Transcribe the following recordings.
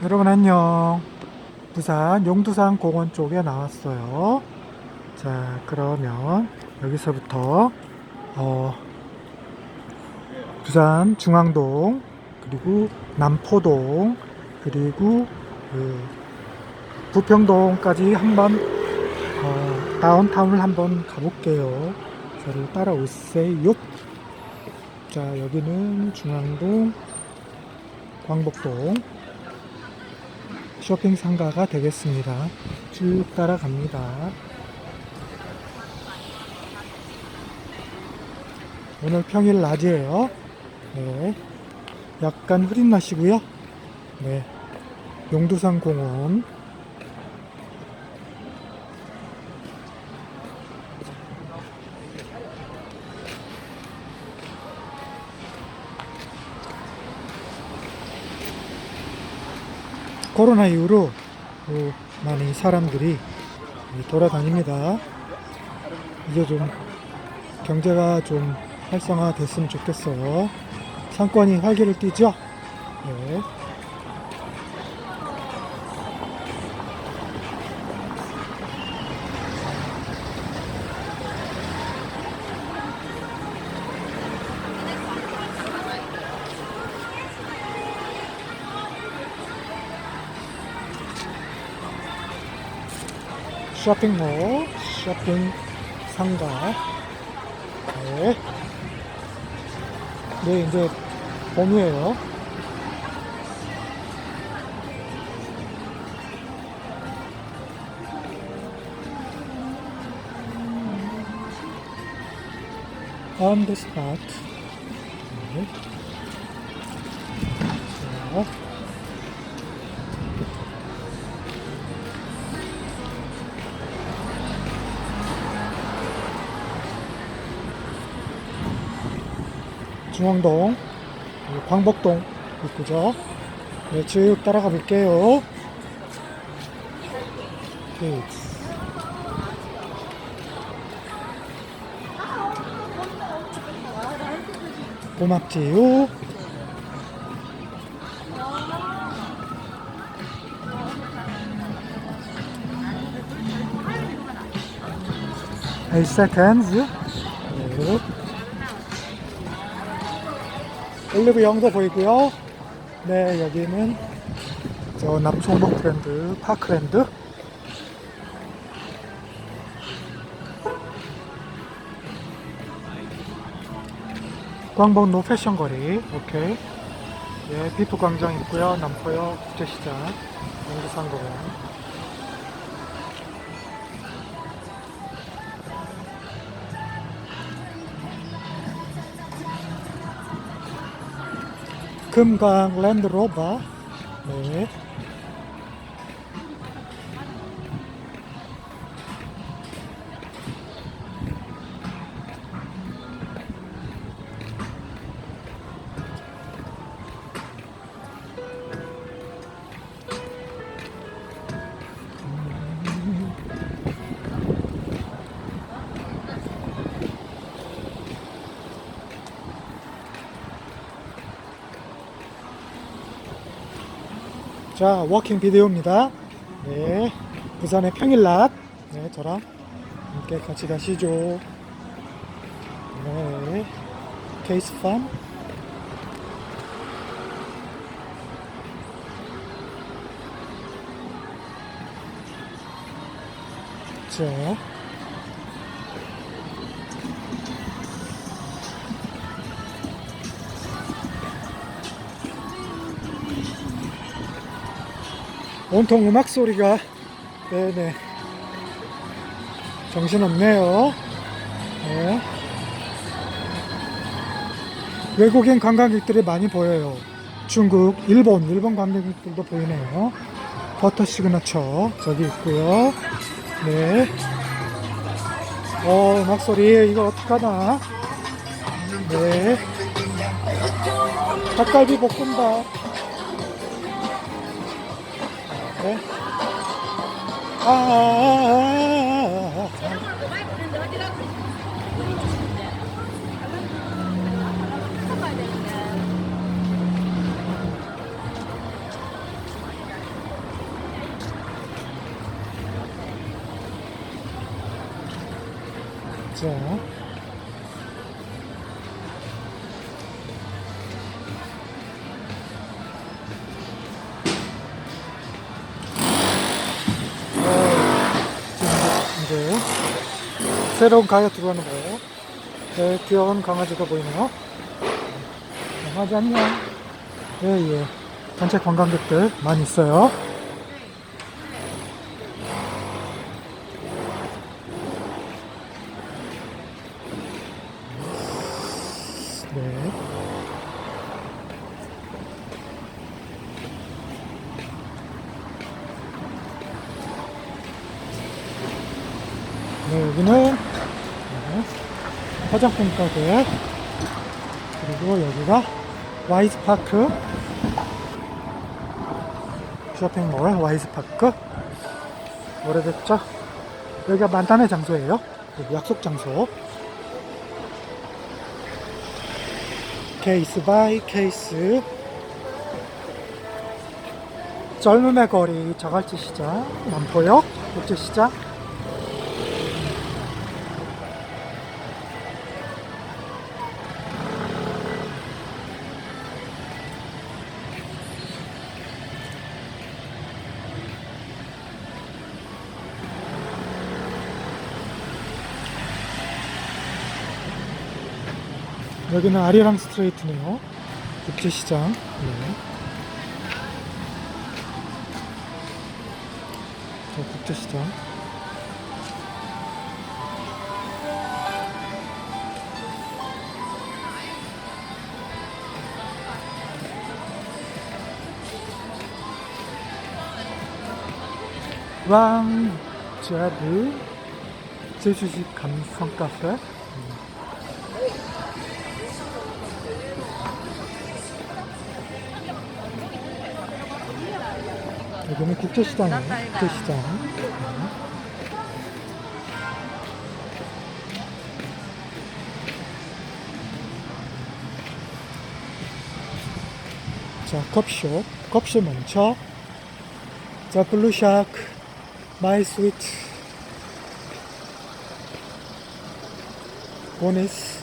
여러분 안녕. 부산 용두산 공원 쪽에 나왔어요. 자, 그러면 여기서부터 어, 부산 중앙동 그리고 남포동 그리고 그 부평동까지 한번 어, 다운타운을 한번 가볼게요. 저를 따라오세요. 자, 여기는 중앙동, 광복동 쇼핑 상가가 되겠습니다. 쭉 따라갑니다. 오늘 평일 낮이에요. 네. 약간 흐린 날씨고요. 네. 용두산 공원. 코로나 이후로 어, 많이 사람들이 돌아다닙니다. 이제 좀 경제가 좀 활성화됐으면 좋겠어요. 상권이 활기를 띠죠? 네. 쇼핑몰, 쇼핑 상가. 네. 네, 이제 봄이에요. On the spot. 네. 자. 중앙동, 광복동 입구죠. 네, 쭉 따라가 볼게요. 네. 고맙지요.8 seconds. 네. 올리브 영도 보이고요. 네, 여기는 저 남충복 트렌드 파크랜드. 광복로 패션 거리. 오케이. 예, 비프 광장 있고요. 남포역 국제시장, 영주상공원. 금강 랜드로버. 네. 자, 워킹 비디오입니다. 네. 부산의 평일낮. 네, 저랑 함께 같이 가시죠. 네. 케이스 팜. 자. 온통 음악 소리가. 네네. 정신없네요. 네. 외국인 관광객들이 많이 보여요. 중국, 일본, 일본 관광객들도 보이네요. 버터 시그너처 저기 있고요. 네. 어 음악 소리 이거 어떡하나. 네. 닭갈비 볶음밥 えああああああじゃあ 새로운 가게 들어가는 거예요. 네, 귀여운 강아지가 보이네요. 강아지 안녕. 예, 예. 단체 관광객들 많이 있어요. 네. 네, 여기는 네, 화장품 가게. 그리고 여기가 와이즈파크. 쇼핑몰 와이즈파크. 오래됐죠? 여기가 만남의 장소예요. 약속 장소. 케이스 바이 케이스. 젊음의 거리 자갈치 시장 남포역 국제시장 여기는 아리랑 스트레이트네요. 국제시장. 네. 자, 국제시장. 왕자드 제주식 감성 카페 여기는 국제시장이에요 국제시장. 네. 자 컵숍 컵숍 먼저. 자 블루샤크 마이 스위트 보니스.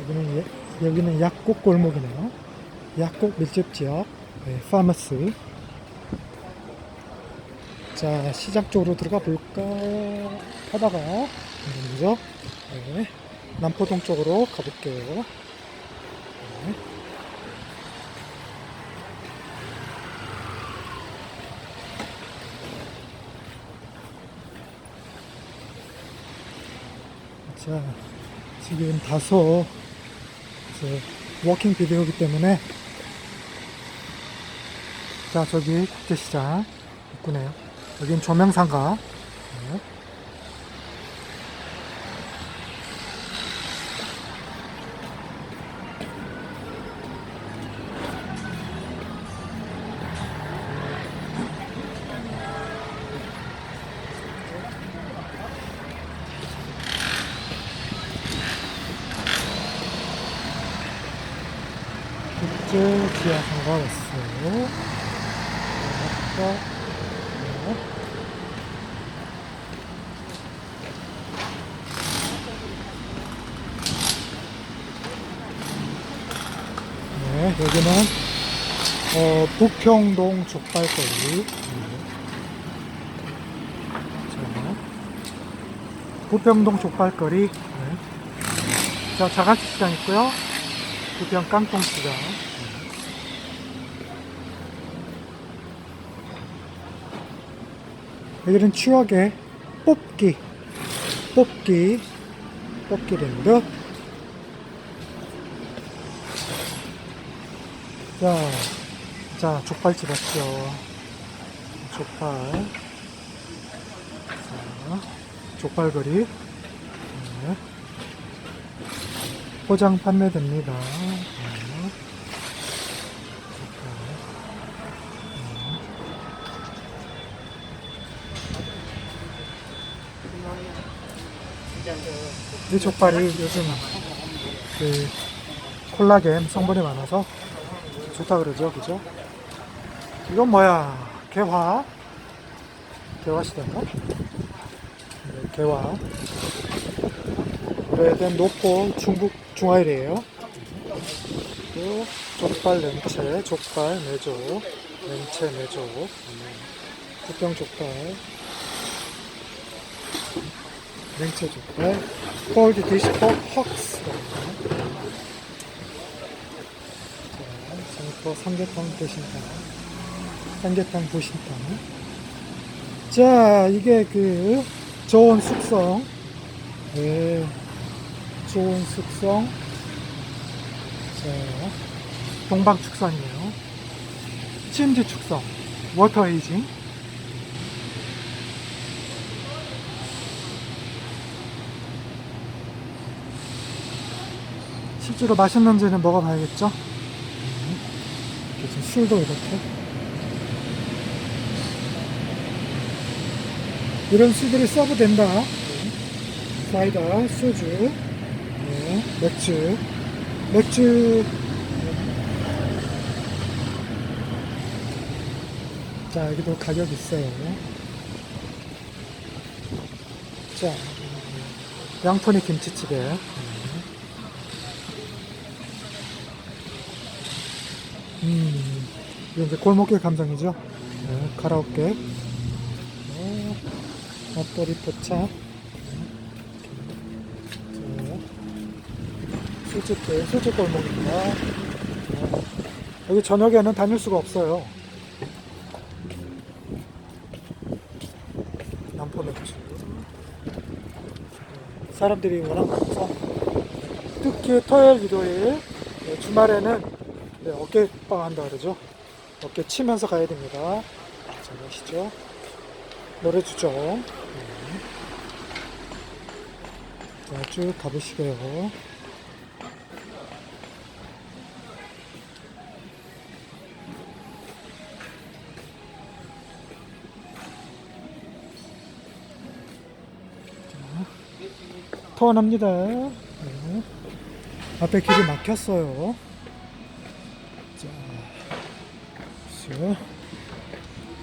여기는 예- 여기는 약국 골목이네요. 약국 밀집 지역 네, 파마스 자 시장 쪽으로 들어가 볼까 하다가 그죠 네, 남포동 쪽으로 가볼게요 네. 자 지금 다소 워킹 비디오이기 때문에 자 저기 국제시장 있구네요 여긴 조명상가 네. 국제 지하상가 왔어요 아까 네. 네, 여기는 어, 북평동 족발거리. 네. 자, 부평동 족발거리. 네. 자, 자갈치 시장 있고요. 부평 깡통 시장. 여기는 추억의 뽑기, 뽑기, 뽑기 랜드. 자, 자, 족발집 왔죠. 족발. 자, 족발거리. 네. 포장 판매됩니다. 네. 족발. 이 족발이 요즘 그 콜라겐 성분이 많아서 좋다 그러죠, 그죠? 이건 뭐야? 개화? 개화 시대인가? 네, 개화. 오래된 노포 중국 중화일이에요. 또 족발 냉채, 족발 매조, 냉채 매조, 음, 국경 족발, 냉채 족발, 콜드 디시포 헉스. 자, 장포 삼계탕 보신탕, 삼계탕 보신탕. 자, 이게 그 저온 숙성, 네, 저온 숙성. 자, 동방 축산이에요. 침지 축성, 워터 에이징. 실제로 맛있는지는 먹어봐야겠죠? 지금 술도 이렇게. 이런 술들이 서브 된다. 네. 사이다, 소주, 네, 맥주, 맥주. 자, 여기도 가격 있어요. 자, 양푼이 김치찌개. 음, 이게 이제 골목길 감성이죠. 네, 가라오케. 어, 앞도리 포차. 네. 술집들, 술집 골목입니다. 네. 여기 저녁에는 다닐 수가 없어요. 사람들이 워낙 많아서 특히 토요일, 일요일, 네, 주말에는 네, 어깨빵 한다 그러죠. 어깨 치면서 가야 됩니다. 잘 아시죠? 노래 주죠. 네. 자, 쭉 가보시고요. 터원합니다. 네. 앞에 길이 막혔어요. 자, 자,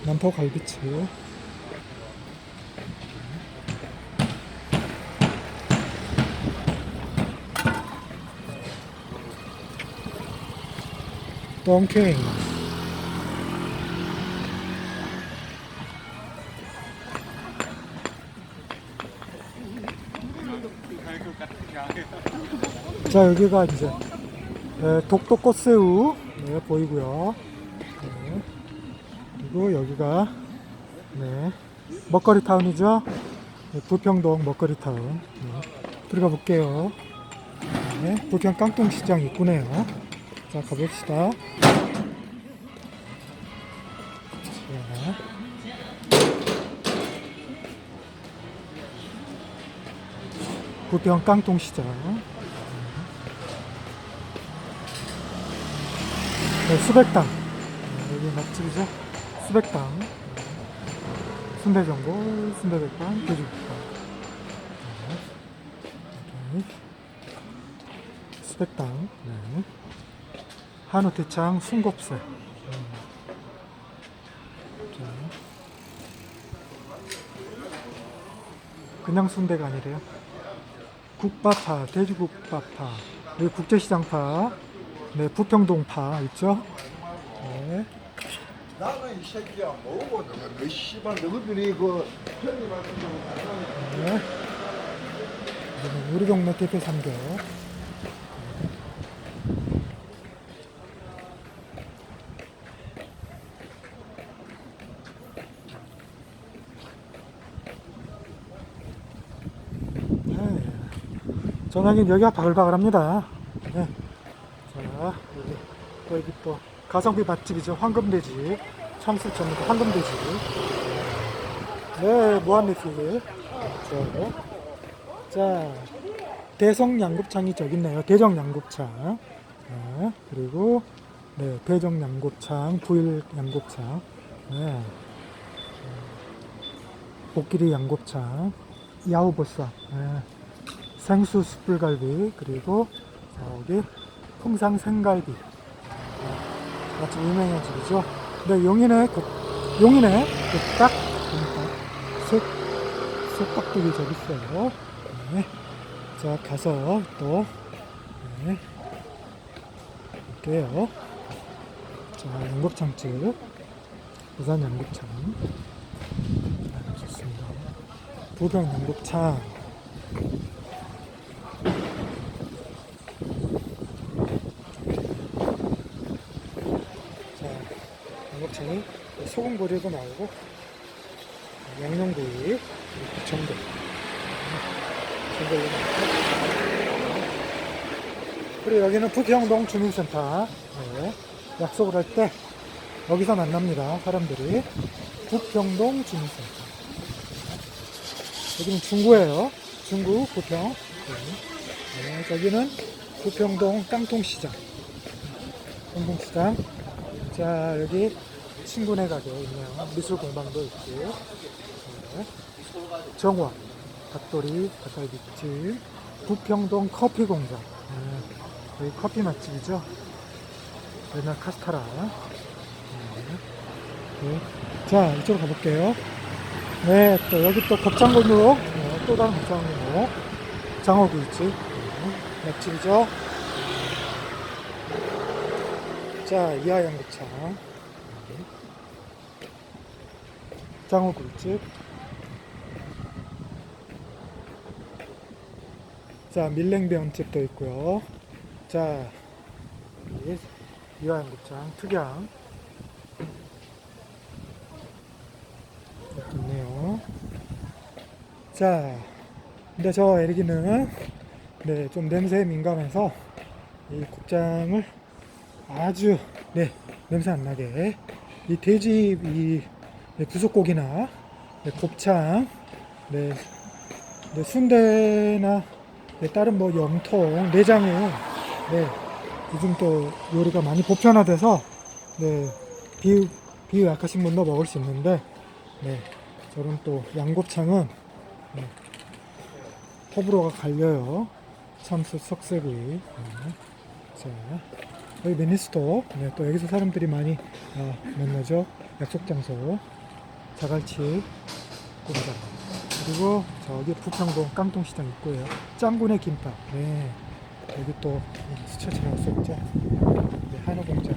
남포 갈비찜. 덩킹. 자, 여기가 이제 네, 독도 꽃새우 네, 보이고요. 네. 그리고 여기가 네, 먹거리 타운이죠. 네, 부평동 먹거리 타운. 네, 들어가 볼게요. 네, 부평 깡통시장 입구네요. 자, 가봅시다. 자. 부평 깡통시장. 네, 수백당. 네, 여기 맛집이죠. 수백당. 순대전골, 순대백반, 돼지국밥. 네. 수백당. 네. 한우 대창 순곱새. 음. 자. 그냥 순대가 아니래요. 국밥파, 돼지국밥파, 국제시장파, 네, 부평동파 있죠? 네. 나는 이 새끼야 뭐고 그 씨발 너희들이 그 같은 경우 네. 여기는 우리 동네 대표 삼겹. 네. 전화기 여기가 바글바글합니다. 네. 자, 여기, 또 여기 또 가성비 맛집이죠. 황금돼지. 참수 전문가 황금돼지. 네, 무한리필. 자, 자, 대성 양곱창이 저기 있네요. 대정 양곱창. 네, 그리고 네, 대정 양곱창, 부일 양곱창. 네. 복끼리 양곱창, 야우보쌈, 네. 생수 숯불갈비, 그리고 저기 풍상 생갈비. 네. 아주 유명한 집이죠. 네, 용인의 그, 용인의 그딱 보니까 색소 깍두기 저기 있어요. 네. 자, 가서 또, 네. 볼게요. 자, 양곱창집. 부산 양곱창. 아, 좋습니다. 부평 양곱창. 자, 양곱창이 소금구이도 나오고, 양념구이, 전골. 전골도 나오고. 그리고 여기는 부평동 주민센터. 네. 약속을 할 때 여기서 만납니다. 사람들이. 부평동 주민센터. 여기는 중구예요. 중구, 부평. 네. 네, 여기는 부평동 깡통시장. 깡통시장. 자, 여기 친구네 가게 있네요. 미술 공방도 있고. 네. 정화, 닭도리, 닭갈비집, 부평동 커피 공장. 네. 여기 커피 맛집이죠. 옛날 카스타라. 네. 네. 자, 이쪽으로 가볼게요. 네, 또 여기 또 곱창골목, 네, 또 다른 곱창골목, 장어구이집, 네, 맛집이죠. 자, 이하양 곱창, 네. 장어구이집. 자, 밀냉면집도 있고요. 자, 여기 이하양 곱창, 특양. 있네요. 자, 근데 저 에리기는 네, 좀 냄새에 민감해서 이 곱창을 아주 네, 냄새 안 나게 이 돼지 이 네, 부속고기나 네, 곱창 네, 네, 순대나 네, 다른 뭐 염통 내장은 네, 요즘 또 요리가 많이 보편화돼서 네, 비유 비유 약하신 분도 먹을 수 있는데 네, 저는 또 양곱창은 네, 호불호가 갈려요. 참수 석쇠구이. 네. 자, 여기 미니스토. 네, 또 여기서 사람들이 많이 아, 만나죠. 약속 장소. 자갈치 공장. 그리고 저기 부평동 깡통시장 있고요. 짱구네 김밥. 네, 여기 또 스쳐 지나갔었죠. 네, 한우공장.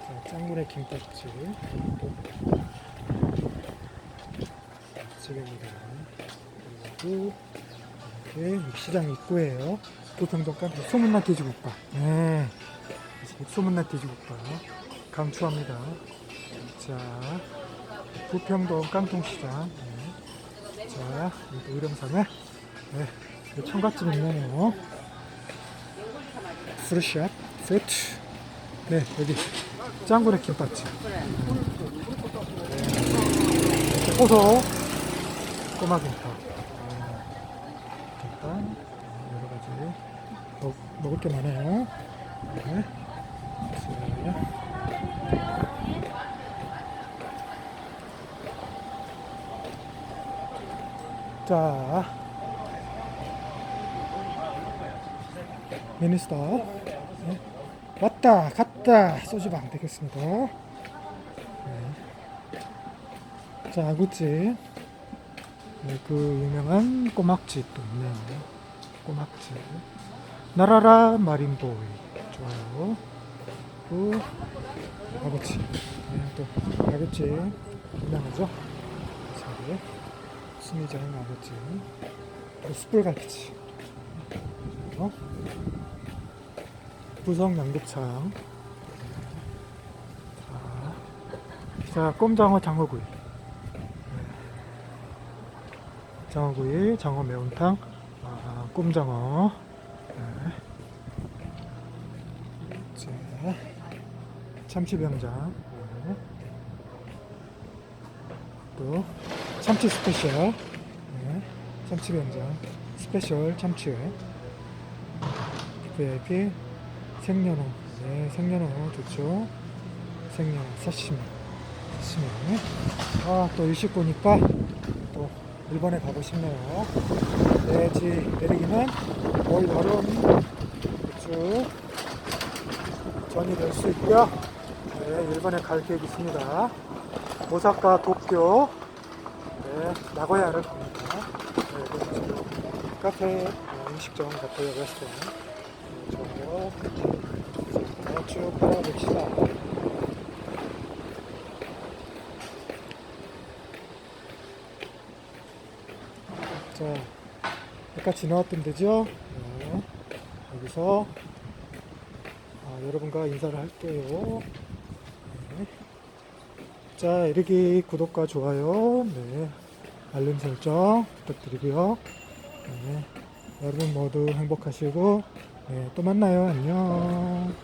자, 짱구네 김밥집. 집입니다. 그리고 이렇게 시장 입구에요. 부평동 깡통 소문난 돼지국밥. 네, 소문난 돼지국밥 강추합니다. 자, 부평동 깡통시장. 네. 자, 이 의령산에 네, 이 청갓집 있네요. 프루샷, 프루트. 네, 여기 짱구네 김밥집. 호소 꼬마 김밥. 네. 김밥 여러 가지 먹, 먹을 게 많아요. 네. 자, 미니스터 네. 왔다 갔다 소주방 되겠습니다. 네. 자, 아구찜. 네, 그 유명한 꼬막집도 있네요. 꼬막집. 나라라 마린보이. 좋아요. 그, 아구찜. 네, 또, 아구찜. 유명하죠? 자, 수미장 아구찜. 또 숯불갈비찜. 어? 부성 양곱창. 자, 자, 꼼장어 장어구이. 장어구이, 장어 매운탕, 아, 꼼장어. 네. 자, 참치병장. 네. 또 참치 스페셜. 네. 참치병장 스페셜 참치. VIP 생연어. 네, 생연어 좋죠. 생연어 사시미. 사시미. 아, 또 일식 보니까 또 일본에 가고 싶네요. 돼지 내리기는 거의 여름 쭉 전이 될 수 있고요. 네, 일본에 갈 계획 있습니다. 오사카, 도쿄, 네, 나고야를 갑니다. 네, 카페, 어, 음식점 같아요, 레스토랑. 네, 쭉 따라봅시다. 자, 아까 지나왔던 데죠? 네, 여기서 아, 여러분과 인사를 할게요. 네. 자, 이렇게 구독과 좋아요, 네, 알림 설정 부탁드리고요. 네, 여러분 모두 행복하시고, 네, 또 만나요. 안녕.